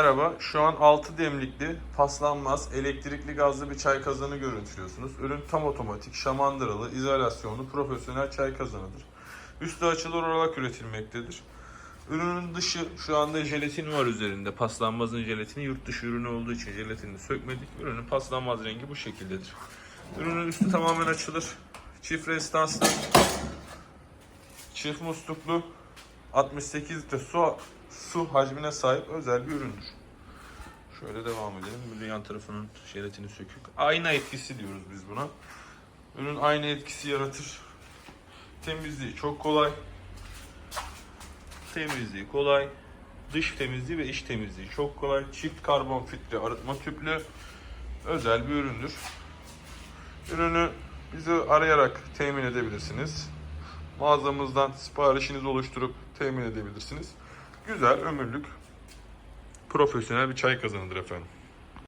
Merhaba, şu an 6 demlikli, paslanmaz, elektrikli gazlı bir çay kazanı görüntülüyorsunuz. Ürün tam otomatik, şamandıralı, izolasyonlu, profesyonel çay kazanıdır. Üstü açılır olarak üretilmektedir. Ürünün dışı şu anda jelatin var üzerinde. Paslanmazın jelatini yurt dışı ürünü olduğu için jelatinini sökmedik. Ürünün paslanmaz rengi bu şekildedir. Ürünün üstü tamamen açılır. Çift rezistanslı, çift musluklu, 68 litre su, su hacmine sahip özel bir üründür. Şöyle devam edelim. Böyle yan tarafının jelatini sökük. Ayna etkisi diyoruz biz buna. Ürün ayna etkisi yaratır. Temizliği çok kolay. Temizliği kolay. Dış temizliği ve iç temizliği çok kolay. Çift karbon filtre arıtma tüplü özel bir üründür. Ürünü bizi arayarak temin edebilirsiniz. Mağazamızdan siparişinizi oluşturup temin edebilirsiniz. Güzel, ömürlük, profesyonel bir çay kazanıdır efendim.